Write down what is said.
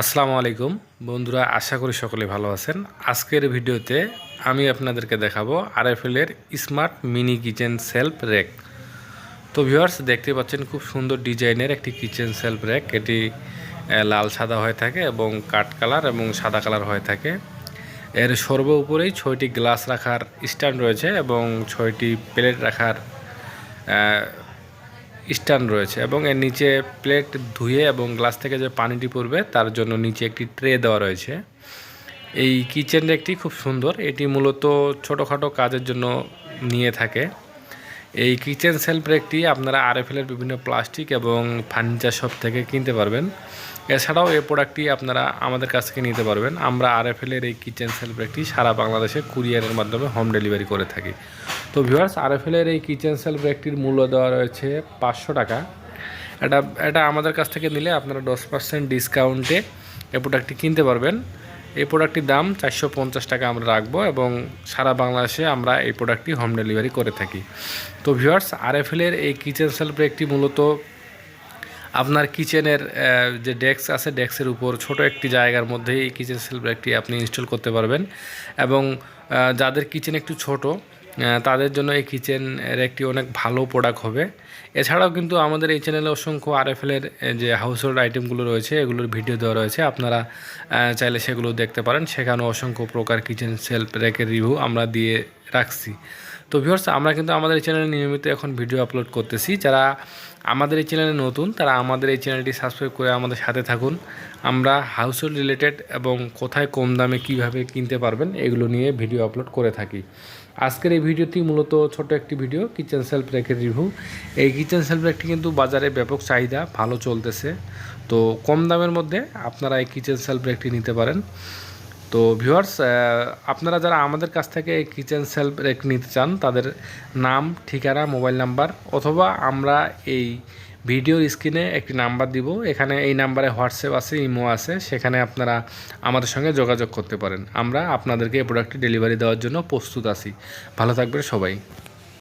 আসসালামু আলাইকুম। বন্ধুরা, আশা করি সকলে ভালো আছেন। আজকের ভিডিওতে আমি আপনাদেরকে দেখাবো আরএফএলের smart mini kitchen shelf rack তো ভিউয়ার্স, দেখতে পাচ্ছেন খুব সুন্দর ডিজাইনের একটি কিচেন সেলফ র্যাক এটি লাল সাদা হয়ে থাকে এবং কাঠ কালার এবং সাদা কালার হয়ে থাকে। এর সর্ব উপরেই ছয়টি গ্লাস রাখার স্ট্যান্ড রয়েছে এবং ছয়টি প্লেট রাখার স্ট্যান্ড রয়েছে এবং এর নিচে প্লেট ধুয়ে এবং গ্লাস থেকে যে পানিটি পড়বে, তার জন্য নিচে একটি ট্রে দেওয়া রয়েছে। এই কিচেন একটি খুব সুন্দর, এটি মূলত ছোটোখাটো কাজের জন্য নিয়ে থাকে। এই কিচেন সেলফ রেকটি আপনারা আরএফএলের বিভিন্ন প্লাস্টিক এবং ফার্নিচার শপ থেকে কিনতে পারবেন। এছাড়াও এই প্রোডাক্টটি আপনারা আমাদের কাছ থেকে নিতে পারবেন। আমরা আরএফএলের এই কিচেন সেলফ রেকটি সারা বাংলাদেশে কুরিয়ারের মাধ্যমে হোম ডেলিভারি করে থাকি। তো ভিউয়ার্স আরএফএলের এই কিচেন সেলফ রেকটির মূল্য দেওয়া রয়েছে পাঁচশো টাকা। এটা এটা আমাদের কাছ থেকে নিলে আপনারা দশ পার্সেন্ট ডিসকাউন্টে এই প্রোডাক্টটি কিনতে পারবেন। এই প্রোডাক্টটির দাম চারশো পঞ্চাশ টাকা আমরা রাখব এবং সারা বাংলাদেশে আমরা এই প্রোডাক্টটি হোম ডেলিভারি করে থাকি। তো ভিউয়ার্স আরএফএলের এই কিচেন সেলফ ব্রেকটি মূলত আপনার কিচেনের যে ডেস্ক আছে ডেস্কের উপর ছোট একটি জায়গার মধ্যেই এই কিচেন সেলফ ব্রেকটি আপনি ইনস্টল করতে পারবেন। এবং যাদের কিচেন একটু ছোট তাদের জন্য এই কিচেন রেকটি অনেক ভালো প্রোডাক্ট হবে। এছাড়াও কিন্তু আমাদের এই চ্যানেলে অসংখ্য আরএফএলের যে হাউস হোল্ড আইটেমগুলো রয়েছে, এগুলোর ভিডিও দেওয়া রয়েছে। আপনারা চাইলে সেগুলো দেখতে পারেন। সেখানেও অসংখ্য প্রকার কিচেন সেলফ রেকের রিভিউ আমরা দিয়ে রাখছি। তো ভিউয়ার্স আমরা কিন্তু আমাদের এই চ্যানেলে নিয়মিত এখন ভিডিও আপলোড করতেছি। যারা আমাদের এই চ্যানেলে নতুন, তারা আমাদের এই চ্যানেলটি সাবস্ক্রাইব করে আমাদের সাথে থাকুন। আমরা হাউস হোল্ড রিলেটেড এবং কোথায় কম দামে কীভাবে কিনতে পারবেন, এগুলো নিয়ে ভিডিও আপলোড করে থাকি। আজকের এই ভিডিওটি মূলত ছোট একটি ভিডিও কিচেন সেলফ রেকের রিভিউ এই কিচেন সেলফ রেকটি কিন্তু বাজারে ব্যাপক চাহিদা, ভালো চলতেছে। তো কম দামের মধ্যে আপনারা এই কিচেন সেলফ রেকটি নিতে পারেন। তো ভিউয়ার্স আপনারা যারা আমাদের কাছ থেকে এই কিচেন সেলফ রেক নিতে চান, তাদের নাম, ঠিকানা মোবাইল নাম্বার অথবা আমরা এই ভিডিওর স্ক্রিনে একটি নাম্বার দিব। এখানে এই নাম্বারে হোয়াটসঅ্যাপ আছে, ইমো আছে। সেখানে আপনারা আমাদের সঙ্গে যোগাযোগ করতে পারেন। আমরা আপনাদেরকে এই প্রোডাক্টটি ডেলিভারি দেওয়ার জন্য প্রস্তুত আছি। ভালো থাকবেন সবাই।